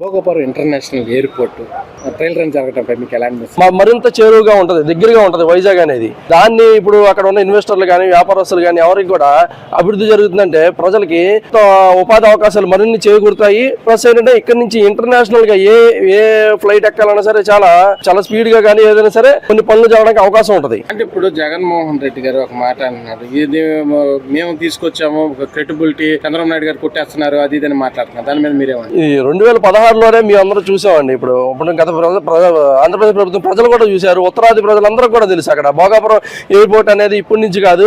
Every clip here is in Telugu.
Bhogapuram international airport trial run జరగడంపై మీకు ఎలా అనిపిస్తుంది మా- మరింత చేరువుగా ఉంటది దగ్గరగా ఉంటది వైజాగ్ అనేది. దాన్ని ఇప్పుడు అక్కడ ఉన్న ఇన్వెస్టర్లు కానీ వ్యాపారస్తులు కానీ ఎవరికి కూడా అభివృద్ధి జరుగుతుందంటే ప్రజలకి ఉపాధి అవకాశాలు మరిన్ని చేకూరుతాయి. ప్లస్ ఏంటంటే ఇక్కడ నుంచి ఇంటర్నేషనల్గా ఏ ఏ ఫ్లైట్ ఎక్కాలన్నా సరే చాలా చాలా స్పీడ్గా కానీ ఏదైనా సరే కొన్ని పనులు జరగడానికి అవకాశం ఉంటది. అంటే ఇప్పుడు జగన్మోహన్ రెడ్డి గారు ఒక మాట అన్నారు ఇది మేము తీసుకొచ్చాము క్రెడిబిలిటీ చంద్రబాబు నాయుడు గారు కొట్టేస్తున్నారు అది ఇది అని మాట్లాడుతున్నారు. దాని మీద మీరేమంటారు? ఈ రెండు వేల పదహారులోనే మేము అందరూ చూసామండి. ఇప్పుడు ఇప్పుడు గత ప్ర- ఆంధ్రప్రదేశ్ ప్రభుత్వం ప్రజలు కూడా చూశారు. ఉత్తరాది ప్రజలందరూ కూడా తెలుసు అక్కడ. భోగాపురం ఎయిర్పోర్ట్ అనేది ఇప్పటి నుంచి కాదు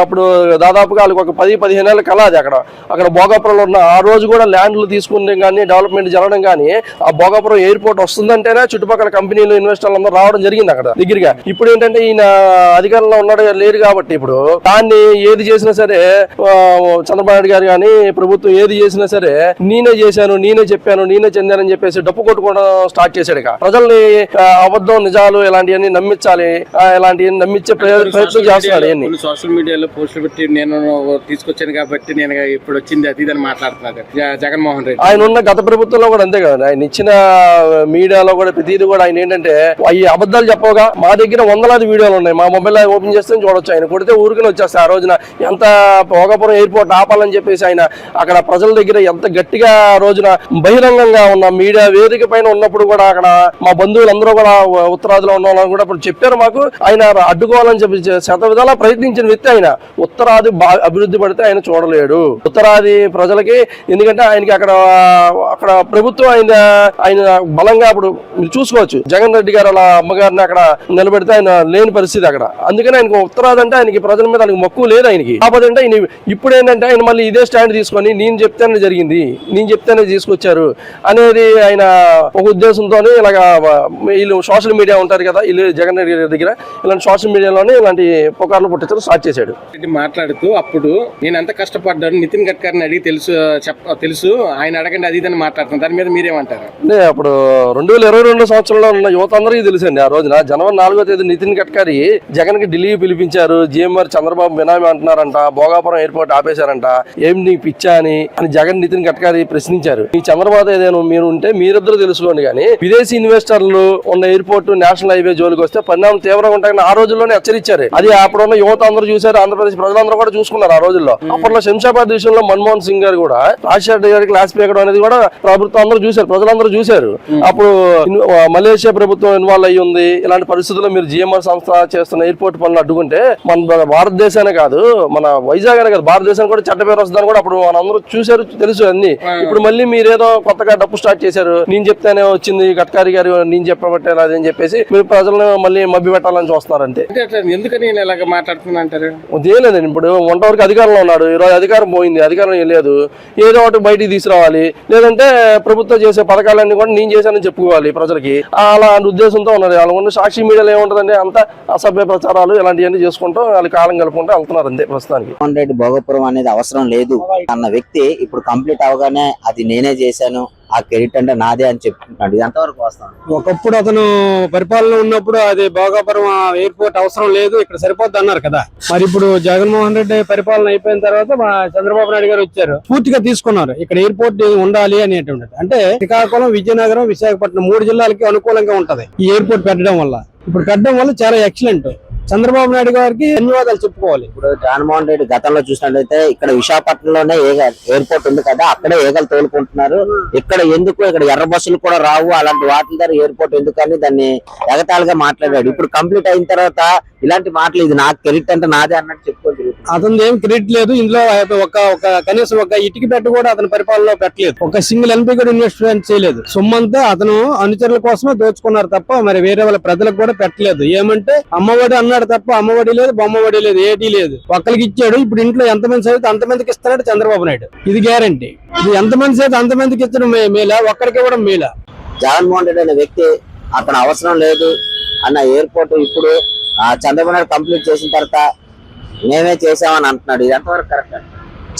అప్పుడు దాదాపుగా వాళ్ళకి ఒక పది పదిహేను ఏళ్ళ కల అది అక్కడ. అక్కడ భోగాపురంలో ఉన్న ఆ రోజు కూడా ల్యాండ్లు తీసుకునే కానీ డెవలప్మెంట్ జరగడం కానీ ఆ భోగాపురం ఎయిర్పోర్ట్ వస్తుందంటేనే చుట్టుపక్కల కంపెనీలు ఇన్వెస్టర్లు అందరూ రావడం జరిగింది అక్కడ దగ్గరగా. ఇప్పుడు ఏంటంటే ఈయన అధికారంలో ఉన్నాడు లేరు కాబట్టి ఇప్పుడు దాన్ని ఏది చేసినా సరే చంద్రబాబు నాయుడు గారు కానీ ప్రభుత్వం ఏది చేసినా సరే నేనే చేశాను నేనే చెప్పాను నేనే చెందానని చెప్పేసి డప్పు కొట్టుకోవడం స్టార్ట్ చేశాడు ఇక. ప్రజల్ని అబద్ధం నిజాలు ఇలాంటివన్నీ నమ్మించాలి. ఇలాంటివన్నీ నమ్మించే ప్రయ- ప్రయత్నం చేస్తున్నాడు ఇవన్నీ. సోషల్ మీడియాలో పోస్టులు పెట్టి నేను తీసుకొచ్చాను కాబట్టి నేను ఇప్పుడు వచ్చింది అది అని మాట్లాడుతున్నారు జ- జగన్మోహన్ రెడ్డి. ఆయన ఉన్న గత ప్రభుత్వంలో కూడా అంతే కదా ఆయన ఇచ్చిన మీడియాలో కూడా ప్రతిదీ కూడా ఆయన ఏంటంటే ఈ అబద్ధాలు చెప్పగా మా దగ్గర వందలాది వీడియోలు ఉన్నాయి. మా మొబైల్ ఓపెన్ చేస్తే చూడొచ్చు ఆయన. కొడితే ఊరికనే వచ్చేస్తాయి ఆ రోజున ఎంత భోగపురం ఎయిర్పోర్ట్ ఆపాలని చెప్పేసి ఆయన అక్కడ ప్రజల దగ్గర ఎంత గట్టిగా ఆ రోజున బహిరంగంగా ఉన్న మీడియా వేదిక పైన ఉన్నప్పుడు కూడా అక్కడ మా బంధువులందరూ కూడా ఉత్తరాదిలో ఉన్న వాళ్ళని కూడా ఇప్పుడు చెప్పారు మాకు. ఆయన అడ్డుకోవాలని చెప్పి శత విధాలా ప్రయత్నించిన వ్యక్తి ఆయన. ఉత్తరాది అభివృద్ధి పడితే ఆయన చూడలేడు. ఉత్తరాది ప్రజలకి ఎందుకంటే ఆయనకి అక్కడ అక్కడ ప్రభుత్వం ఆయన ఆయన బలంగా అప్పుడు మీరు చూసుకోవచ్చు. జగన్ రెడ్డి గారు అలా అమ్మగారిని అక్కడ నిలబెడితే ఆయన లేని పరిస్థితి అక్కడ. అందుకని ఆయనకు ఉత్తరాది అంటే ఆయనకి ప్రజల మీద ఆయనకి మక్కువ లేదు ఆయనకి. కాకపోతే అంటే ఆయన ఇప్పుడు ఏంటంటే ఆయన మళ్ళీ ఇదే స్టాండ్ తీసుకొని నేను చెప్తేనే జరిగింది. నేను చెప్తేనే తీసుకొచ్చారు. అనేది ఆయన ఒక ఉద్దేశంతో ఇలాగా వీళ్ళు సోషల్ మీడియా ఉంటారు కదా వీళ్ళు జగన్ రెడ్డి గారి దగ్గర ఇలాంటి సోషల్ మీడియాలోనే ఇలాంటి పుకార్లు పుట్టించడం స్టార్ట్ చేశాడు. మాట్లాడుతూ అప్పుడు నేను ఎంత కష్టపడ్డాను? నితిన్ గడ్కరీని అడిగి తెలుసు చెప్ప తెలుసు ఆయన అడగండి అది ఇది అని మాట్లాడుతున్నాను దాని మీద మీరేమంటారు? అంటే అప్పుడు రెండు వేల ఇరవై రెండు సంవత్సరంలో ఉన్న యువత అందరికీ తెలుసండి ఆ రోజున. జనవరి నాలుగో తేదీ నితిన్ గడ్కరీ జగన్కి ఢిల్లీ పిలిపించారు. జిఎంఆర్ చంద్రబాబు బినామీ అంటున్నారంట భోగాపురం ఎయిర్పోర్ట్ ఆపేశారంట. ఏం నీ పిచ్చా అని అని జగన్ నితిన్ గడ్కరీ ప్రశ్నించారు. ఈ చంద్రబాబు ఏదైనా మీరు ఉంటే మీరిద్దరు తెలుసుకోండి కానీ విదేశీ ఇన్వెస్టర్లు ఉన్న ఎయిర్పోర్ట్ నేషనల్ హైవే జోలికి వస్తే పరిణామం తీవ్రంగా ఉంటాయని ఆ రోజుల్లోనే హెచ్చరించారు. అది అప్పుడున్న యువత అందరూ చూశారు ఆంధ్రప్రదేశ్ ప్రజలందరూ కూడా చూసుకున్నారు ఆ రోజుల్లో. అప్పట్లో శంషాబాద్ విషయంలో మన్మోహన్ సింగ్ గారు కూడా రాజశేఖర్ గారికి క్లాస్ పీకడం అనేది కూడా ప్రభుత్వం అందరూ చూశారు ప్రజలందరూ చూశారు. అప్పుడు మలేషియా ప్రభుత్వం ఇన్వాల్వ్ అయ్యి ఉంది. ఇలాంటి పరిస్థితుల్లో మీరు జిఎంఆర్ సంస్థ చేస్తున్న ఎయిర్పోర్ట్ పనులు అడ్డుకుంటే మన భారతదేశానే కాదు మన వైజాగ్ అనే కాదు భారతదేశం కూడా చెడ్డ పేరు వస్తుందని కూడా అప్పుడు మనందరూ చూశారు తెలుసు అన్ని. ఇప్పుడు మళ్ళీ మీరేదో కొత్తగా డప్పు స్టార్ట్ చేశారు. నేను చెప్తేనే వచ్చింది గడ్కరీ గారు నేను చెప్పబట్టే అదని చెప్పేసి మీరు ప్రజలను మళ్ళీ మభ్య పెట్టాలని చూస్తున్నారు అంతే అంటే అట్లా ఎందుకని నేను ఇలాగ మాట్లాడుతున్నా అంటారు? లేదండి ఇప్పుడు వంట వరకు అధికారంలో ఉన్నాడు. ఈరోజు అధికారం పోయింది అధికారం ఏం లేదు. ఏదో ఒకటి బయటికి తీసుకురావాలి. లేదంటే ప్రభుత్వం చేసే పథకాలన్నీ కూడా నేను చేశానని చెప్పుకోవాలి ప్రజలకి. అలా ఉద్దేశంతో ఉన్నారు. వాళ్ళ సాక్షి మీడియాలో ఏముంటుందంటే అంత అసభ్య ప్రచారాలు ఇలాంటివన్నీ చేసుకుంటూ వాళ్ళు కాలం గడుపుకుంటూ వెళ్తున్నారు అంతే ప్రస్తుతానికి. రెడ్డి భోగపురం అనేది అవసరం లేదు అన్న వ్యక్తి ఇప్పుడు కంప్లీట్ అవగానే అది నేనే చేశాను. ఆ క్రెడిట్ అంటే నాదే అని చెప్తున్నాడు. ఇది ఎంతవరకు వస్తాను ఒకప్పుడు అతను పరిపాలన ఉన్నప్పుడు అది భోగాపురం ఎయిర్పోర్ట్ అవసరం లేదు ఇక్కడ సరిపోద్ది అన్నారు కదా. మరి ఇప్పుడు జగన్మోహన్ రెడ్డి పరిపాలన అయిపోయిన తర్వాత మా చంద్రబాబు నాయుడు గారు వచ్చారు. పూర్తిగా తీసుకున్నారు. ఇక్కడ ఎయిర్పోర్ట్ ఉండాలి అనేటువంటి అంటే శ్రీకాకుళం విజయనగరం విశాఖపట్నం మూడు జిల్లాలకి అనుకూలంగా ఉంటది ఈ ఎయిర్పోర్ట్ పెట్టడం వల్ల. ఇప్పుడు పెట్టడం వల్ల చాలా ఎక్సలెంట్ చంద్రబాబు నాయుడు గారికి ధన్యవాదాలు చెప్పుకోవాలి. ఇప్పుడు జగన్మోహన్ రెడ్డి గతంలో చూసినట్లయితే ఇక్కడ విశాఖపట్నంలోనే ఏగ ఎయిర్పోర్ట్ ఉంది కదా అక్కడే ఏగలు తోలుకుంటున్నారు. ఇక్కడ ఎందుకు ఇక్కడ ఎర్ర బస్సులు కూడా రావు అలాంటి వాటి ద్వారా ఎయిర్పోర్ట్ ఎందుకని దాన్ని ఎగతాళిగా మాట్లాడాడు. ఇప్పుడు కంప్లీట్ అయిన తర్వాత ఇలాంటి మాటలు ఇది నాకు క్రెడిట్ అంటే నాదే అన్నట్టు తిరుగుతున్నాడు. అతను ఏం క్రెడిట్ లేదు ఇందులో ఒక ఒక కనీసం ఒక ఇటుకి పెట్ట కూడా అతని పరిపాలనలో పెట్టలేదు. ఒక సింగిల్ ఎంపీ కూడా ఇన్వెస్ట్మెంట్ చేయలేదు. సొమ్మంతా అతను అనుచరుల కోసమే దోచుకున్నారు తప్ప మరి వేరే వాళ్ళ ప్రజలకు కూడా పెట్టలేదు. ఏమంటే అమ్మఒడి అన్నాడు తప్ప అమ్మఒడి లేదు బొమ్మఒడి లేదు ఏటీ లేదు. ఒక్కరికి ఇచ్చాడు ఇప్పుడు ఇంట్లో ఎంతమంది చదివితే అంతమందికి ఇస్తున్నాడు చంద్రబాబు నాయుడు. ఇది గ్యారంటీ. ఇది ఎంతమంది చదివితే అంతమందికి ఇచ్చడం మేలా ఒక్కరికి ఇవ్వడం మేలా జగన్మోహన్ రెడ్డి అనే వ్యక్తి అతను అవసరం లేదు అన్న ఎయిర్పోర్ట్ ఇప్పుడు చంద్రబాబు నాయుడు కంప్లీట్ చేసిన తర్వాత మేమే చేసామని అంటున్నాడు. ఇది ఎంతవరకు కరెక్ట్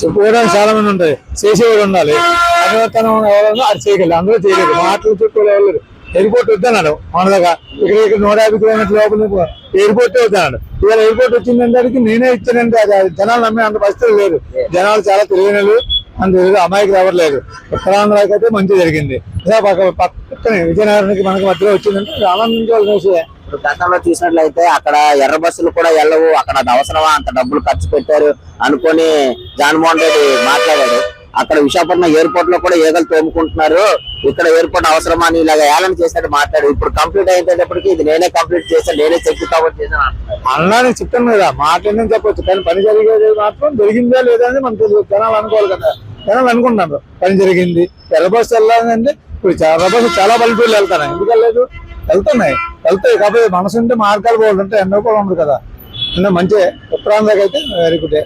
చెప్పుకోవడానికి చాలా మంది ఉంటాయి చేసేవాడు ఉండాలి. అనువర్తనం ఎవరన్నా అది చేయగలరు. అందరూ చేయలేదు మాటలు చుట్టూ ఎవరు ఎయిర్పోర్ట్ వద్దన్నాడు. మనదాకా ఇక్కడ ఇక్కడ నూట యాభై కిలోమీటర్ లోపల ఎయిర్పోర్ట్ వద్దన్నాడు. ఇవాళ ఎయిర్పోర్ట్ వచ్చిందంటే నేనే ఇచ్చానంటే అది జనాలు నమ్మే అంత పరిస్థితులు లేదు జనాలు చాలా తెలియని అంత తెలియదు అమాయకు రావట్లేదు. ఉత్తరాంధ్రకి అయితే మంచి జరిగింది. ఇలా పక్క పక్కనే విజయనగరానికి మనకి మధ్యలో వచ్చిందంటే ఆనందించాల్సిన విషయం ఇప్పుడు గతంలో చూసినట్లయితే అక్కడ ఎర్ర బస్సులు కూడా వెళ్ళవు అక్కడ అవసరమా? అంత డబ్బులు ఖర్చు పెట్టారు అనుకొని జగన్మోహన్ రెడ్డి మాట్లాడాడు. అక్కడ విశాఖపట్నం ఎయిర్పోర్ట్లో కూడా ఏగలు తోముకుంటున్నారు. ఇక్కడ ఎయిర్పోర్ట్ అవసరమా అని ఇలాగ ఏలం చేసినట్టు మాట్లాడు ఇప్పుడు కంప్లీట్ అయిపోయేటప్పటికి ఇది నేనే కంప్లీట్ చేశాను నేనే చెక్ కవర్ చేశాను అన్నాను చెప్తాను కదా మాట చెప్పొచ్చు. కానీ పని జరిగేది మాత్రం జరిగిందా లేదా అని మనం జనాలు అనుకోవాలి కదా. జనాలు అనుకుంటున్నారు. పని జరిగింది ఎర్ర బస్సు వెళ్ళాలంటే ఇప్పుడు ఎర్ర బస్సు చాలా పల్లెటూళ్ళు వెళ్తాను ఎందుకు వెళ్ళలేదు? వెళ్తున్నాయి వెళ్తాయి కాబట్టి మనసు ఉంటే మార్గాలు పోవాలంటే ఎన్నో కూడా ఉండదు కదా. అన్న మంచి. ఉత్తరాంధ్రకి అయితే వెరీ గుడ్